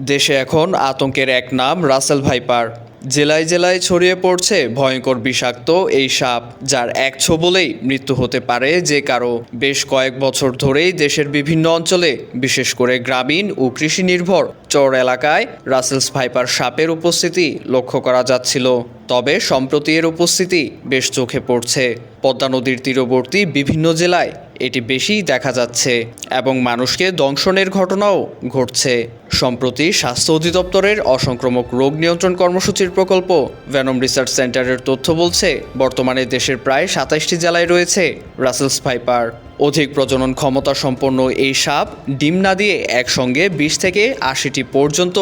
দেশে এখন আতঙ্কের এক নাম রাসেল ভাইপার। জেলায় জেলায় ছড়িয়ে পড়ছে ভয়ঙ্কর বিষাক্ত এই সাপ, যার এক ছোবলেই মৃত্যু হতে পারে যে কারও। বেশ কয়েক বছর ধরেই দেশের বিভিন্ন অঞ্চলে, বিশেষ করে গ্রামীণ ও কৃষি নির্ভর চর এলাকায় রাসেলস ভাইপার সাপের উপস্থিতি লক্ষ্য করা যাচ্ছিল। তবে সম্প্রতি এর উপস্থিতি বেশ চোখে পড়ছে। পদ্মা নদীর তীরবর্তী বিভিন্ন জেলায় এটি বেশি দেখা যাচ্ছে এবং মানুষকে দংশনের ঘটনাও ঘটছে। সম্প্রতি স্বাস্থ্য অধিদপ্তরের অসংক্রামক রোগ নিয়ন্ত্রণ কর্মসূচির প্রকল্প ভ্যানম রিসার্চ সেন্টারের তথ্য বলছে, বর্তমানে দেশের প্রায় সাতাইশটি জেলায় রয়েছে রাসেলস ভাইপার অধিক প্রজনন ক্ষমতা সম্পন্ন এই সাপ ডিম না দিয়ে একসঙ্গে বিশ থেকে আশিটি পর্যন্ত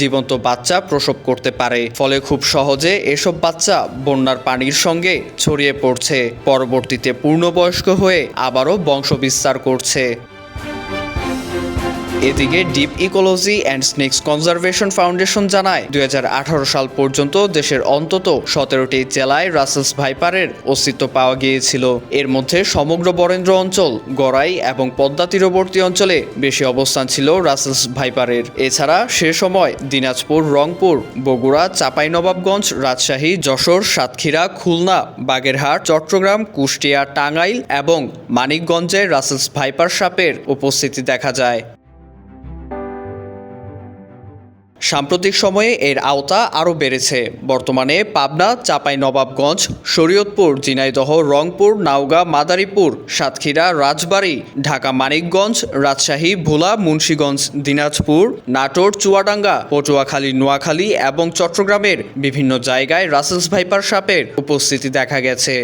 জীবন্ত বাচ্চা প্রসব করতে পারে। ফলে খুব সহজে এসব বাচ্চা বন্যার পানির সঙ্গে ছড়িয়ে পড়ছে। পরবর্তীতে পূর্ণবয়স্ক হয়ে আবারও বংশবিস্তার করছে। এদিকে deep ecology and snakes conservation foundation জানায়, দুই হাজার আঠারো সাল পর্যন্ত দেশের অন্তত সতেরোটি জেলায় রাসেলস ভাইপারের অস্তিত্ব পাওয়া গিয়েছিল। এর মধ্যে সমগ্র বরেন্দ্র অঞ্চল, গড়াই এবং পদ্মা তীরবর্তী অঞ্চলে বেশি অবস্থান ছিল রাসেলস ভাইপারের। এছাড়া সে সময় দিনাজপুর, রংপুর, বগুড়া, চাঁপাইনবাবগঞ্জ, রাজশাহী, যশোর, সাতক্ষীরা, খুলনা, বাগেরহাট, চট্টগ্রাম, কুষ্টিয়া, টাঙ্গাইল এবং মানিকগঞ্জে রাসেলস ভাইপার সাপের উপস্থিতি দেখা যায়। সাম্প্রতিক সময়ে এর আওতা আরও বেড়েছে। বর্তমানে পাবনা, চাপাই, নবাবগঞ্জ, শরীয়তপুর, ঝিনাইদহ, রংপুর, নাওগাঁ, মাদারীপুর, সাতক্ষীরা, রাজবাড়ী, ঢাকা, মানিকগঞ্জ, রাজশাহী, ভোলা, মুন্সীগঞ্জ, দিনাজপুর, নাটোর, চুয়াডাঙ্গা, পটুয়াখালী, নোয়াখালী এবং চট্টগ্রামের বিভিন্ন জায়গায় রাসেলস ভাইপার সাপের উপস্থিতি দেখা গেছে।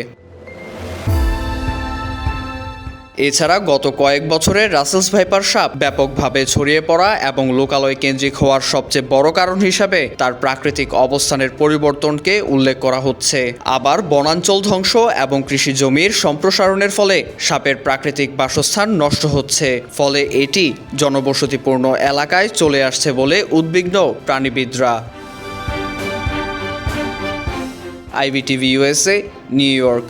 এছাড়া গত কয়েক বছরে রাসেলস ভাইপার সাপ ব্যাপকভাবে ছড়িয়ে পড়া এবং লোকালয় কেন্দ্রিক হওয়ার সবচেয়ে বড় কারণ হিসাবে তার প্রাকৃতিক অবস্থানের পরিবর্তনকে উল্লেখ করা হচ্ছে। আবার বনাঞ্চল ধ্বংস এবং কৃষি জমির সম্প্রসারণের ফলে সাপের প্রাকৃতিক বাসস্থান নষ্ট হচ্ছে। ফলে এটি জনবসতিপূর্ণ এলাকায় চলে আসছে বলে উদ্বিগ্ন প্রাণীবিদরা। IBTV USA New York.